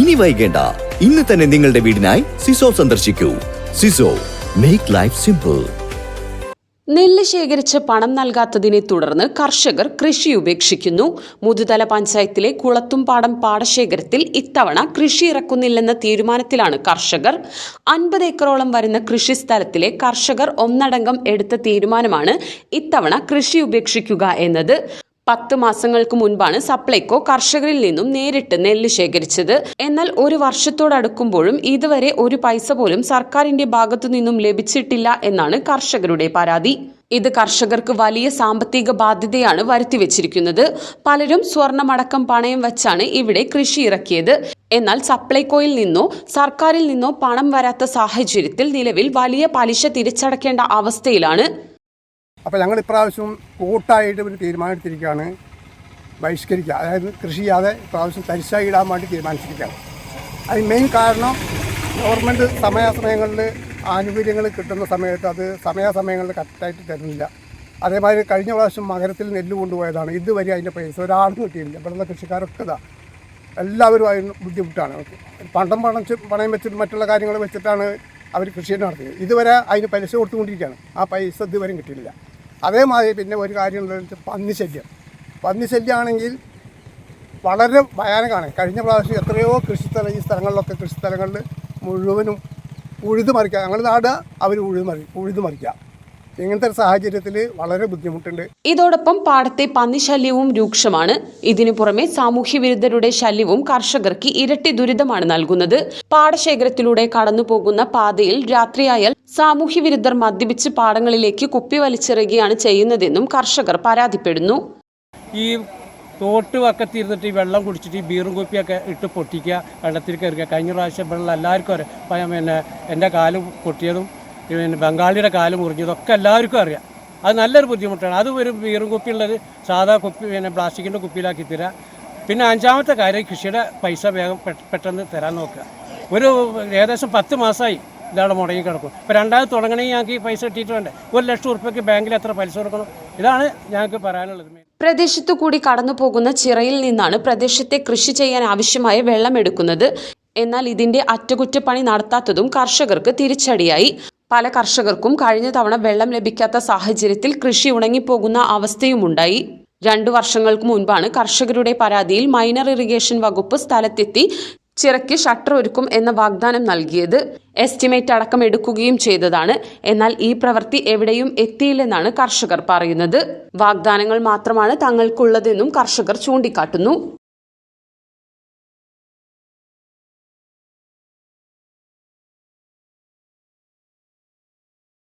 ഇനി വൈകേണ്ട. ഇന്ന് തന്നെ നിങ്ങളുടെ വീടിനായി സിസോ സന്ദർശിക്കൂ. സിസോ മേക്ക് ലൈഫ് സിമ്പിൾ നെല്ല് ശേഖരിച്ച് പണം നൽകാത്തതിനെ തുടർന്ന് കർഷകർ കൃഷി ഉപേക്ഷിക്കുന്നു. മുതുതല പഞ്ചായത്തിലെ കുളത്തുംപാടം പാടശേഖരത്തിൽ ഇത്തവണ കൃഷി ഇറക്കുന്നില്ലെന്ന തീരുമാനത്തിലാണ് കർഷകർ. അൻപത് ഏക്കറോളം വരുന്ന കൃഷി സ്ഥലത്തിലെ കർഷകർ ഒന്നടങ്കം എടുത്ത തീരുമാനമാണ് ഇത്തവണ കൃഷി ഉപേക്ഷിക്കുക എന്നത്. പത്ത് മാസങ്ങൾക്ക് മുൻപാണ് സപ്ലൈകോ കർഷകരിൽ നിന്നും നേരിട്ട് നെല്ല് ശേഖരിച്ചത്. എന്നാൽ ഒരു വർഷത്തോടടുക്കുമ്പോഴും ഇതുവരെ ഒരു പൈസ പോലും സർക്കാരിന്റെ ഭാഗത്തു നിന്നും ലഭിച്ചിട്ടില്ല എന്നാണ് കർഷകരുടെ പരാതി. ഇത് കർഷകർക്ക് വലിയ സാമ്പത്തിക ബാധ്യതയാണ് വരുത്തിവെച്ചിരിക്കുന്നത്. പലരും സ്വർണമടക്കം പണയം വച്ചാണ് ഇവിടെ കൃഷി ഇറക്കിയത്. എന്നാൽ സപ്ലൈകോയിൽ നിന്നോ സർക്കാരിൽ നിന്നോ പണം വരാത്ത സാഹചര്യത്തിൽ നിലവിൽ വലിയ പലിശ തിരിച്ചടക്കേണ്ട അവസ്ഥയിലാണ്. അപ്പോൾ ഞങ്ങൾ ഇപ്രാവശ്യം കൂട്ടായിട്ട് ഒരു തീരുമാനമെടുത്തിരിക്കുകയാണ്. ബഹിഷ്കരിക്കുക. അതായത് കൃഷി ചെയ്യാതെ ഇപ്രാവശ്യം തരിശായി ഇടാൻ വേണ്ടി തീരുമാനിച്ചിരിക്കുകയാണ്. അതിന് മെയിൻ കാരണം ഗവൺമെന്റ് സമയാസമയങ്ങളിൽ ആനുകൂല്യങ്ങൾ കിട്ടുന്ന സമയത്ത് അത് സമയാസമയങ്ങളിൽ കറക്റ്റായിട്ട് തരുന്നില്ല. അതേമാതിരി കഴിഞ്ഞ പ്രാവശ്യം മകരത്തിൽ നെല്ല് കൊണ്ടുപോയതാണ്. ഇതുവരെ അതിന്റെ പൈസ ഒരാളും കിട്ടിയില്ല. ഇവിടുന്ന് കൃഷിക്കാരൊക്കെ ഇതാ. എല്ലാവരും അതിന് ബുദ്ധിമുട്ടാണ് പണ്ടം പണച്ച് പണയം വെച്ചിട്ട് മറ്റുള്ള കാര്യങ്ങൾ വെച്ചിട്ടാണ് അവർ കൃഷി നടത്തിയത്. ഇതുവരെ അതിന് പലിശ കൊടുത്തുകൊണ്ടിരിക്കുകയാണ്. ആ പൈസ ഇതുവരെയും കിട്ടിയില്ല. അതേമാതിരി പിന്നെ ഒരു കാര്യം ഉള്ളത് പന്നിശല്യം. പന്നിശല്യമാണെങ്കിൽ വളരെ ഭയാനകമാണ്. കഴിഞ്ഞ പ്രാവശ്യം എത്രയോ കൃഷിസ്ഥലം ഈ സ്ഥലങ്ങളിലൊക്കെ കൃഷിസ്ഥലങ്ങളിൽ മുഴുവനും ഉഴുതുമറിക്കുക ഞങ്ങൾ നാട് അവർ ഉഴുതു ഉഴുതുമറിക്കുക ഉഴുതു മറിക്കുക ഇങ്ങനത്തെ ഒരു സാഹചര്യത്തിൽ വളരെ ബുദ്ധിമുട്ടുണ്ട്. ഇതോടൊപ്പം പാടത്തെ പന്നി ശല്യവും രൂക്ഷമാണ്. ഇതിനു പുറമെ സാമൂഹ്യ വിരുദ്ധരുടെ ശല്യവും കർഷകർക്ക് ഇരട്ടി ദുരിതമാണ് നൽകുന്നത്. പാടശേഖരത്തിലൂടെ കടന്നുപോകുന്ന പാതയിൽ രാത്രിയായാൽ സാമൂഹ്യ വിരുദ്ധർ മദ്യപിച്ച് പാടങ്ങളിലേക്ക് കുപ്പി വലിച്ചെറിയുകയാണ് ചെയ്യുന്നതെന്നും കർഷകർ പരാതിപ്പെടുന്നു. ഈ തോട്ട് വക്കത്തിരുന്നിട്ട് ഈ വെള്ളം കുടിച്ചിട്ട് ഈ ബീറും കുപ്പിയൊക്കെ ഇട്ട് പൊട്ടിക്കുക വെള്ളത്തിൽ കയറുക കഴിഞ്ഞ പ്രാവശ്യം വെള്ളം എല്ലാവർക്കും പിന്നെ എന്റെ കാൽ പൊട്ടിയതും പിന്നെ ബംഗാളിയുടെ കാൽ മുറിഞ്ഞതൊക്കെ എല്ലാവർക്കും അറിയാം. അത് നല്ലൊരു ബുദ്ധിമുട്ടാണ്. അത് ഒരു വീറും കുപ്പിയുള്ളത് സാധാ കുപ്പി പിന്നെ പ്ലാസ്റ്റിക്കിന്റെ കുപ്പിയിലാക്കി തരാം. പിന്നെ അഞ്ചാമത്തെ കാര്യം കൃഷിയുടെ പൈസ വേഗം പെട്ടെന്ന് തരാൻ നോക്കുക. ഒരു ഏകദേശം പത്ത് മാസമായി ഇതവിടെ മുടങ്ങി കിടക്കും. ഇപ്പോൾ രണ്ടാമത് തുടങ്ങണമെങ്കിൽ ഞങ്ങൾക്ക് ഈ പൈസ കിട്ടിയിട്ട് വേണ്ടേ? ഒരു ലക്ഷം ഉറുപ്പ്യക്ക് ബാങ്കിൽ എത്ര പൈസ കൊടുക്കണം? ഇതാണ് ഞങ്ങൾക്ക് പറയാനുള്ളത് പ്രദേശത്തു കൂടി കടന്നു പോകുന്ന ചിറയിൽ നിന്നാണ് പ്രദേശത്തെ കൃഷി ചെയ്യാൻ ആവശ്യമായ വെള്ളം എടുക്കുന്നത്. എന്നാൽ ഇതിന്റെ അറ്റകുറ്റപ്പണി നടത്താത്തതും കർഷകർക്ക് തിരിച്ചടിയായി. പല കർഷകർക്കും കഴിഞ്ഞ തവണ വെള്ളം ലഭിക്കാത്ത സാഹചര്യത്തിൽ കൃഷി ഉണങ്ങിപ്പോകുന്ന അവസ്ഥയുമുണ്ടായി. രണ്ടു വർഷങ്ങൾക്ക് മുൻപാണ് കർഷകരുടെ പരാതിയിൽ മൈനർ ഇറിഗേഷൻ വകുപ്പ് സ്ഥലത്തെത്തി ചിറയ്ക്ക് ഷട്ടർ ഒരുക്കും എന്ന വാഗ്ദാനം നൽകിയത്. എസ്റ്റിമേറ്റ് അടക്കം എടുക്കുകയും ചെയ്തതാണ്. എന്നാൽ ഈ പ്രവൃത്തി എവിടെയും എത്തിയില്ലെന്നാണ് കർഷകർ പറയുന്നത്. വാഗ്ദാനങ്ങൾ മാത്രമാണ് തങ്ങൾക്കുള്ളതെന്നും കർഷകർ ചൂണ്ടിക്കാട്ടുന്നു.